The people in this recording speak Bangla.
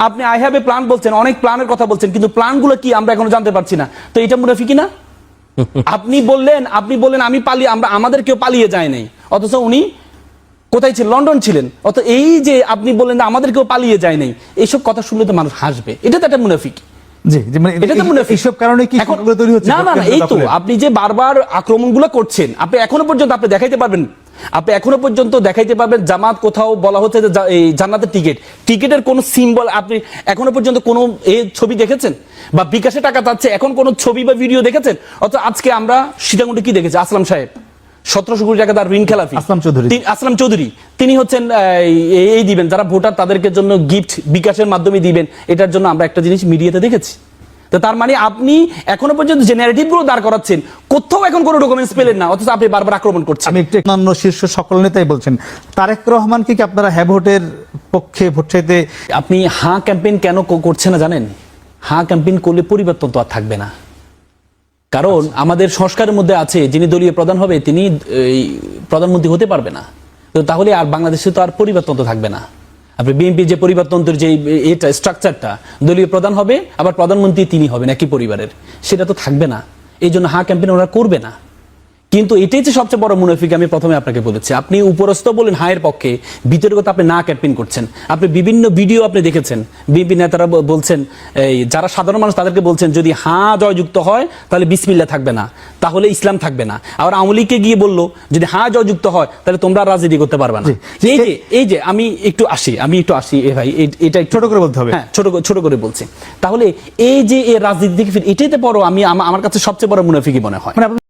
আপনি আই হ্যাভ এ প্ল্যান বলছেন অনেক প্ল্যানের কথা বলছেন কিন্তু প্ল্যানগুলো কি আমরা এখনও জানতে পারছি না। তো এটা মুনাফিকি না? আপনি বললেন আপনি বললেন আমি পালিয়ে আমরা আমাদের কেউ পালিয়ে যায় নাই। অথচ উনি কোথায় ছিলেন? লন্ডন ছিলেন। অত এই যে আপনি বললেন যে আমাদের কেউ পালিয়ে যায় নাই এইসব কথা শুনলে তো মানুষ হাসবে। এটা তো একটা মুনাফিকি। মানে? আপনি যে বারবার আক্রমণগুলো করছেন আপনি এখনও পর্যন্ত আপনি দেখাইতে পারবেন আপনি এখনও পর্যন্ত দেখাইতে পারবেন জামাত কোথাও বলা হচ্ছে যে এই জান্নাতের টিকিট টিকিটের কোন সিম্বল আপনি এখনও পর্যন্ত কোনো এই ছবি দেখেছেন? বা বিকাশে টাকা চাচ্ছে এখন কোন ছবি বা ভিডিও দেখেছেন? অথচ আজকে আমরা সীতাকুণ্ডে কি দেখেছি? আসলাম সাহেব সতেরোশো কোটি টাকা তার ঋণ খেলাফি। আসলাম চৌধুরী। আসলাম চৌধুরী। তিনি হচ্ছেন এই দিবেন যারা ভোটার তাদেরকে জন্য গিফট বিকাশের মাধ্যমে দিবেন এটার জন্য আমরা একটা জিনিস মিডিয়াতে দেখেছি। তো তার মানে আপনি এখনও পর্যন্ত যে ন্যারেটিভগুলো দাঁড় করাচ্ছেন কোথাও এখন কোনো ডকুমেন্টস পেলেন না অথচ আপনি বারবার আক্রমণ করছেন। আমি একটু অন্যান্য শীর্ষ সকল নেতাই বলছেন। তারেক রহমানকে কি আপনারা হ্যাঁ ভোটের পক্ষে ভোট চাইতে আপনি হাঁ ক্যাম্পেইন কেন ক- করছেন না জানেন? হাঁ ক্যাম্পেইন করলে পরিবর্তন তো আর থাকবে না। কারণ আমাদের সংস্কারের মধ্যে আছে যিনি দলীয় প্রধান হবে তিনি প্রধানমন্ত্রী হতে পারবে না। তো তাহলে আর বাংলাদেশে তো আর পরিবর্তন তো থাকবে না। আপনি বিএনপি যে পরিবর্তনটির যে এটা স্ট্রাকচারটা দলীয় প্রধান হবে, আবার প্রধানমন্ত্রী তিনি হবেন, একই পরিবারের। সেটা তো থাকবে না। এই জন্য হাঁ ক্যাম্পেইন ওরা করবে না। কিন্তু এটাই যে সবচেয়ে বড় মুনাফিক, আমি প্রথমে আপনাকে বলেছি। আপনি উপরস্থ বলেন হায়ের পক্ষে, ভিতরে কথা আপনি না ক্যাম্পেইন করছেন। আপনি বিভিন্ন ভিডিও আপনি দেখেছেন। বিএনপি নেতারা বলছেন, এই যারা সাধারণ মানুষ তাদেরকে বলছেন, যদি হাঁ জয়যুক্ত হয়, তাহলে বিসমিল্লা থাকবে না। তাহলে ইসলাম থাকবে না। আবার আওয়ামী লীগকে গিয়ে বলল যদি হা যুক্ত হয় তাহলে তোমরা রাজনীতি করতে পারবে না। এই যে এই যে আমি একটু আসি আমি একটু আসি এ ভাই এটা ছোট করে বলতে হবে। হ্যাঁ ছোট ছোট করে বলছি। তাহলে এই যে এই রাজনীতি থেকে ফিরে এটাই তো বড় আমি আমা- আমার কাছে সবচেয়ে বড় মুনাফিকি মনে হয়। মানে